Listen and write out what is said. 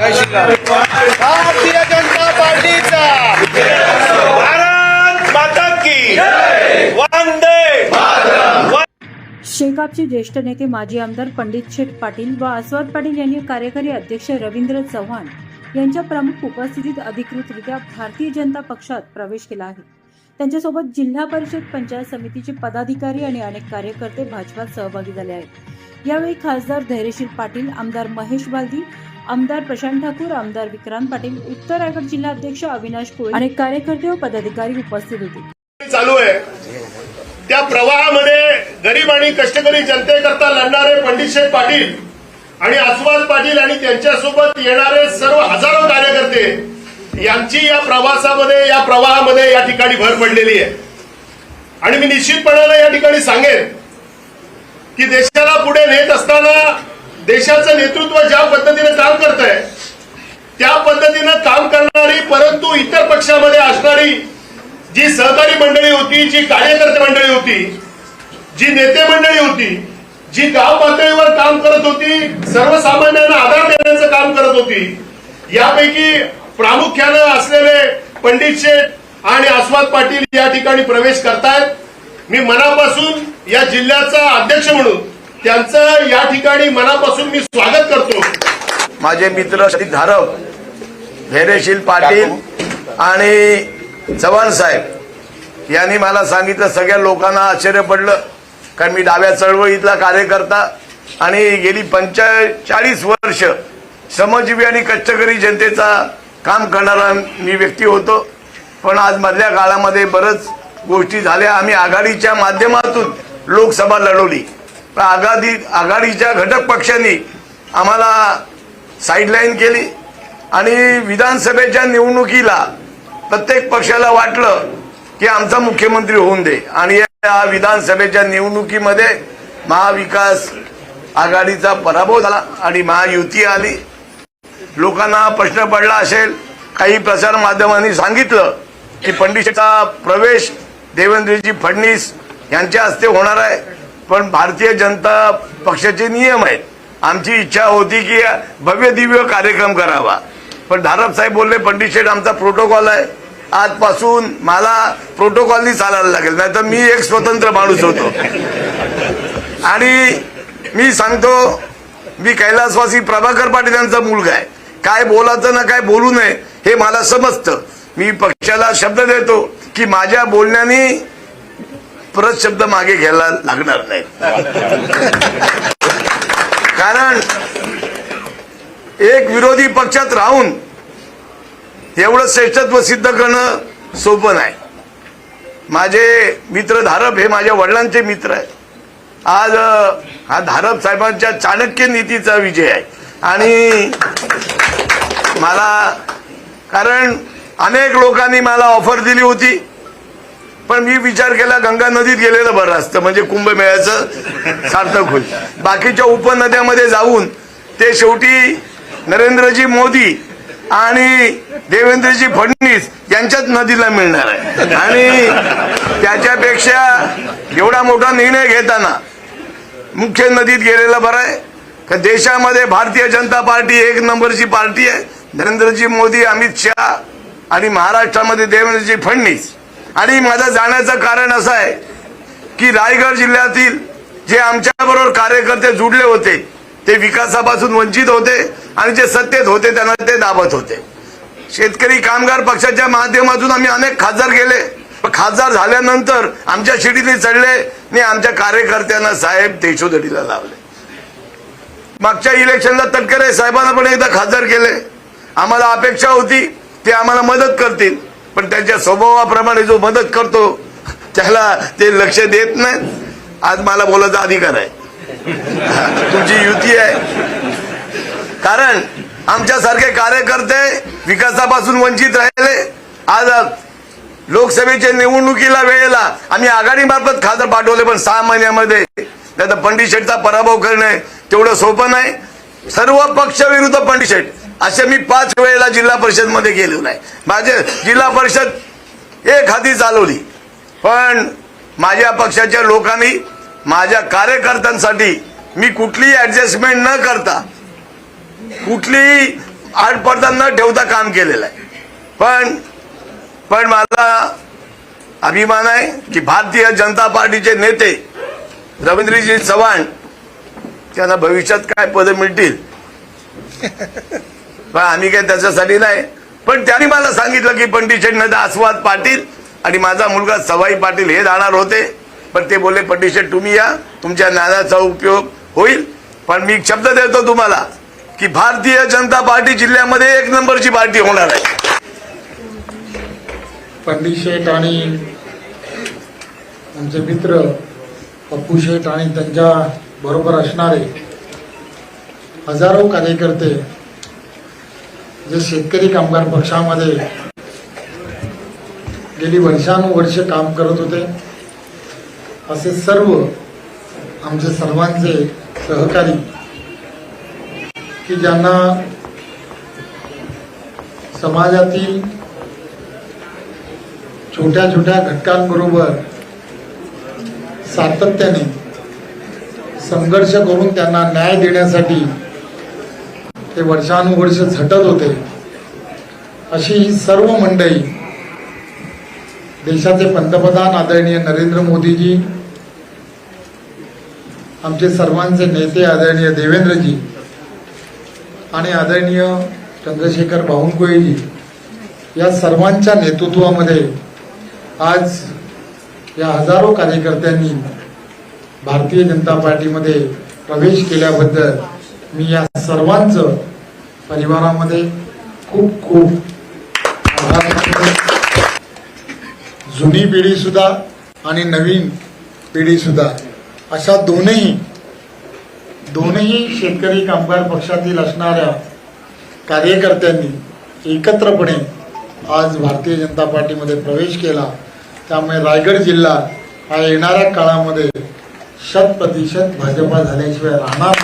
भारतीय जनता पार्टीचा. भारत माता की वंदे शेकापचे ज्येष्ठ नेते माजी आमदार पंडित शेठ पाटील व आस्वाद पाटील यांनी कार्यकारी अध्यक्ष रवींद्र चव्हाण यांच्या प्रमुख उपस्थितीत अधिकृतरित्या भारतीय जनता पक्षात प्रवेश केला आहे. त्यांच्यासोबत जिल्हा परिषद पंचायत समितीचे पदाधिकारी आणि अनेक कार्यकर्ते भाजपात सहभागी झाले आहेत. यावेळी खासदार धैर्यशील पाटील आमदार महेश बालदी आमदार प्रशांत ठाकूर आमदार विक्रांत पाटील उत्तर रायगड जिल्हा अध्यक्ष अविनाश कोळी अनेक कार्यकर्ते व पदाधिकारी उपस्थित होते. चालू आहे. त्या प्रवाहामध्ये गरीब आणि कष्टकरी जनतेकरता लढणारे पंडित शेठ पाटील आणि आसवाद पाटील आणि त्यांच्यासोबत येणारे सर्व हजारो कार्यकर्ते यांची या प्रवासामध्ये या प्रवाहामध्ये या ठिकाणी भर पडलेली आहे. आणि मी निश्चितपणाने या ठिकाणी सांगेन की देशाला पुढे नेत असताना देशाचं नेतृत्व ज्या पद्धतीने काम करत आहे त्या पद्धतीनं काम करणारी परंतु इतर पक्षामध्ये असणारी जी सहकारी मंडळी होती जी कार्यकर्ते मंडळी होती जी नेते मंडळी होती जी गाव पातळीवर काम करत होती सर्वसामान्यांना आधार देण्याचं काम करत होती यापैकी प्रामुख्यानं असलेले पंडित शेठ आणि आस्वाद पाटील या ठिकाणी प्रवेश करतायत. मी मनापासून या जिल्ह्याचा अध्यक्ष म्हणून त्यांचं या ठिकाणी मनापासून मी स्वागत करतो. माझे मित्र श्री धारक धैर्यशील पाटील आणि चव्हाण साहेब यांनी मला सांगितलं सगळ्या लोकांना आश्चर्य पडलं. कारण मी डाव्या चळवळीतला कार्यकर्ता आणि गेली पंचेचाळीस वर्ष श्रमजीवी आणि कष्टकरी जनतेचा काम करणारा मी व्यक्ती होतो. पण आज मधल्या काळामध्ये बरंच गोष्टी झाल्या. आम्ही आघाडीच्या माध्यमातून लोकसभा लढवली. तर आघाडी आघाडीच्या घटक पक्षांनी आम्हाला साईडलाईन केली आणि विधानसभेच्या निवडणुकीला प्रत्येक पक्षाला वाटलं की आमचा मुख्यमंत्री होऊन दे. आणि या विधानसभेच्या निवडणुकीमध्ये महाविकास आघाडीचा पराभव झाला आणि महायुती आली. लोकांना प्रश्न पडला असेल काही प्रसार माध्यमांनी सांगितलं की पंडितचा प्रवेश देवेंद्रजी फडणीस यांच्या हस्ते होणार आहे. पण भारतीय जनता पक्षाचे नियम आहेत. आमची इच्छा होती की भव्य दिव्य कार्यक्रम करावा. पण धारप साहेब बोलले पंडित शेठ आमचा प्रोटोकॉल आहे. आजपासून मला प्रोटोकॉलनी चालायला लागेल नाही तर मी एक स्वतंत्र माणूस होतो. आणि मी सांगतो मी कैलासवासी प्रभाकर पाटील यांचा मुलगा आहे. काय बोलायचं ना काय बोलू नये हे मला समजतं. मी पक्षाला शब्द देतो की माझ्या बोलण्याने परत शब्द मागे घ्यायला लागणार नाही कारण एक विरोधी पक्षात राहून एवढं श्रेष्ठत्व सिद्ध करणं सोपं नाही. माझे मित्र धारप हे माझ्या वडिलांचे मित्र आहे आज हा धारप साहेबांच्या चाणक्य नीतीचा विजय आहे. आणि मला कारण अनेक लोकांनी मला ऑफर दिली होती. पण मी विचार केला गंगा नदीत गेलेलं बरं असतं म्हणजे कुंभमेळ्याचं सार्थक होईल. बाकीच्या उपनद्यामध्ये जाऊन ते शेवटी नरेंद्रजी मोदी आणि देवेंद्रजी फडणवीस यांच्याच नदीला मिळणार आहे. आणि त्याच्यापेक्षा एवढा मोठा निर्णय घेताना मुख्य नदीत गेलेला बरं आहे. का देशामध्ये भारतीय जनता पार्टी एक नंबरची पार्टी आहे. नरेंद्रजी मोदी अमित शहा आणि महाराष्ट्रामध्ये देवेंद्रजी फडणवीस. आणि माझं जाण्याचं कारण असं आहे की रायगड जिल्ह्यातील जे आमच्याबरोबर कार्यकर्ते जुडले होते ते विकासापासून वंचित होते आणि जे सत्तेत होते त्यांना ते दाबत होते. शेतकरी कामगार पक्षाच्या माध्यमातून आम्ही अनेक खासदार गेले. खासदार झाल्यानंतर आमच्या शिडीने चढले आणि आमच्या कार्यकर्त्यांना साहेब देशोधडीला लावले. मागच्या इलेक्शनला तटकरे साहेबांना पण एकदा खासदार केले. आम्हाला अपेक्षा होती ते आम्हाला मदत करतील. पण त्यांच्या स्वभावाप्रमाणे जो मदत करतो त्याला ते लक्ष देत नाही. आज मला बोलायचा अधिकार आहे. तुमची युती आहे. कारण आमच्यासारखे कार्यकर्ते विकासापासून वंचित राहिले. आज लोकसभेच्या निवडणुकीला वेळेला आम्ही आघाडीमार्फत खासदार पाठवले पण सहा महिन्यामध्ये त्याचा पंडित शेठचा पराभव करणे तेवढं सोपं नाही. सर्व पक्षविरुद्ध पंडित शेठ. असे मी पाच वेळेला जिल्हा परिषदमध्ये गेलो नाही. माझे जिल्हा परिषद एक हाती चालवली. पण माझ्या पक्षाच्या लोकांनी माझ्या कार्यकर्त्यांसाठी मी कुठलीही ऍडजस्टमेंट न करता कुठलीही आडपडदा न ठेवता काम केलेलं आहे. पण पण मला अभिमान आहे की भारतीय जनता पार्टीचे नेते रवींद्रजी चव्हाण त्यांना भविष्यात काय पदं मिळतील? पण आम्ही काय त्याच्यासाठी नाही. पण त्यांनी मला सांगितलं की पंडित शेठ नदा आस्वाद पाटील आणि माझा मुलगा सवाई पाटील हे जाणार होते. पण ते बोलले पंडित तुम्ही या. तुमच्या ज्ञानाचा उपयोग होईल. पण मी शब्द देतो तुम्हाला की भारतीय जनता पार्टी जिल्ह्यामध्ये एक नंबरची पार्टी होणार आहे. पंडित शेठ आणि आमचे मित्र पप्पू शेठ आणि त्यांच्या बरोबर असणारे हजारो कार्यकर्ते जे शेतकरी कामगार पक्षामध्ये गेली वर्षानुवर्ष काम करत होते असे सर्व आमचे सर्वांचे सहकारी की ज्यांना समाजातील छोट्या छोट्या घटकांबरोबर सातत्याने संघर्ष करून त्यांना न्याय देण्यासाठी ते वर्षानुवर्ष झटत होते. अशी ही सर्व मंडळी देशाचे पंतप्रधान आदरणीय नरेंद्र मोदीजी आमचे सर्वांचे नेते आदरणीय देवेंद्रजी आणि आदरणीय चंद्रशेखर बावनकुळेजी या सर्वांच्या नेतृत्वामध्ये आज या हजारो कार्यकर्त्यांनी भारतीय जनता पार्टीमध्ये प्रवेश केल्याबद्दल मी या सर्वांचं परिवारामध्ये खूप खूप जुनी पिढी सुद्धा आणि नवीन पिढी सुद्धा. अशा दोनही दोनही शेतकरी कामगार पक्षातील असणाऱ्या कार्यकर्त्यांनी एकत्रपणे आज भारतीय जनता पार्टीमध्ये प्रवेश केला. त्यामुळे रायगड जिल्हा हा येणाऱ्या काळामध्ये शत प्रतिशत भाजपा झाल्याशिवाय राहणार